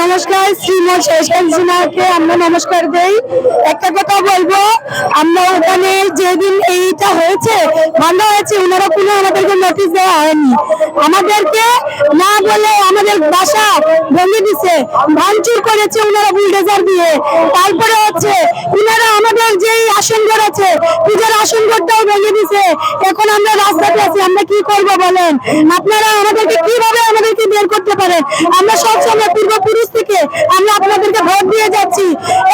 নমস্কার, শ্রীমৎ শেষকে আমরা নমস্কার দেই। একটা কথা বলব, আমরা ওখানে যেদিন এইটা হয়েছে ভালো হয়েছে, ওনারা কোনো আমাদেরকে নোটিশ দেওয়া হয়নি। আমাদেরকে না বলে আমাদের বাসা ভেঙে দিছে, ভাঙচুর করেছে ওনারা বুলডোজার দিয়ে। তারপরে হচ্ছে, ওনারা আমাদের যেই আসন ঘরটাও ভেঙে দিছে। এখন আমরা রাস্তাতে আছি, আমরা কি করব বলেন? আপনারা আমাদেরকে কীভাবে আমাদেরকে বের করতে পারেন? আমরা সব সময় পূর্বপুরুষ থেকে আমরা আপনাদেরকে ভোট দিয়ে যাচ্ছি।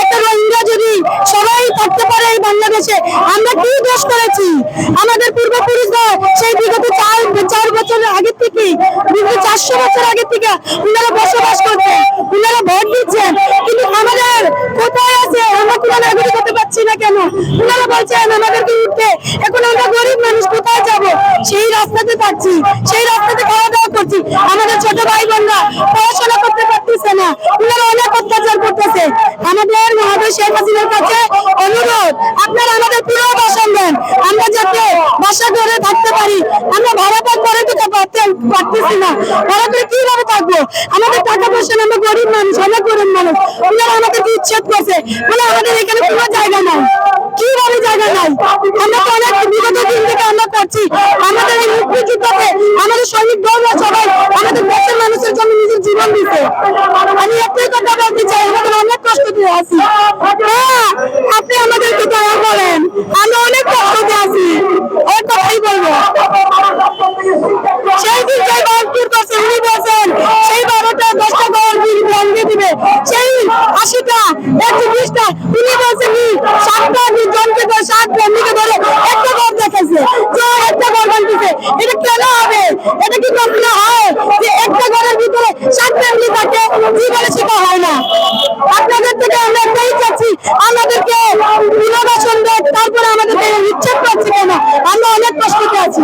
একটা রোহিঙ্গা যদি সবাই থাকতে পারে এই বাংলাদেশে, আমরা কি দোষ করেছি? আমাদের পূর্বপুরুষরা সেই বিগত চার চার বছরের আগে থেকে, বিগত চারশো বছর আগে থেকে ওনারা বসবাস করছেন ওনারা ভোট দিচ্ছেন। কিন্তু আমাদের কোথায় আছে আমরা কোনো নাগরিক হতে পারছি না কেন? ওনারা বলছেন, আমাদেরকে উঠতে। এখন আমরা গরিব মানুষ, কোথায় যাব? সেই রাস্তাতে থাকছি, সেই রাস্তাতে খাওয়া দাওয়া করছি। আমাদের ছোট ভাই বোনরা পড়াশোনা করতে পারতেছে না। ওনারা অনেক অত্যাচার করতেছে। আমাদের মহাদেশ শেখ হাসিনার কাছে অনুরোধ, আপনারা আমাদের পুরো বাসন দেন আমরা যাতে বাসা ঘরে থাকতে পারি। আমরা ভাড়া পাক করে দিতে পারতে, পারতেছি না। ভাড়া করে কীভাবে থাকব? আমাদের টাকা পয়সা আমরা গরিব মানুষ অনেক আমি কথা বলতে চাই, আমাদের অনেক কষ্ট দিয়ে আছি। হ্যাঁ আপনি আমাদেরকে দয়া করেন। অনেক কষ্টতে আছি। ওই কথাই বলব। সেই দিন যে গল্পের করছে, উনি বলছেন সেই বারোটা দশটা গল্প ভেঙে দিবে সেই আশিটা একশো বিশটা উনি বলছেন কি সাতটা জনকে ধরে সাত ফ্যামিলিকে ধরে একটা ঘর দেখেছে যে একটা ঘর বানতেছে এটা কেন হবে এটা কি কখনো হয় যে একটা ঘরের ভিতরে সাত ফ্যামিলি থাকে জীবনে সেটা হয় না আপনাদের থেকে আমরা একটাই চাচ্ছি আমাদেরকে পুনর্বাসন দেন তারপরে আমাদেরকে ইচ্ছা করছে কেন আমরা অনেক কষ্টতে আছি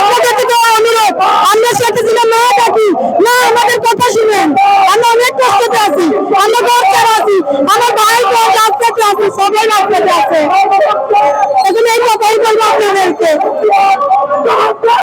আপনাদের থেকে অনুরোধ আমরা সেটা ছিল না ডাকি না আমাদের কথা শুনেন আমরা অনেক কষ্টতে আছি আমরা ঘর ছাড়া আছি আমার ভাই বোন রাস্তাতে আছে সবাই রাস্তাতে আছে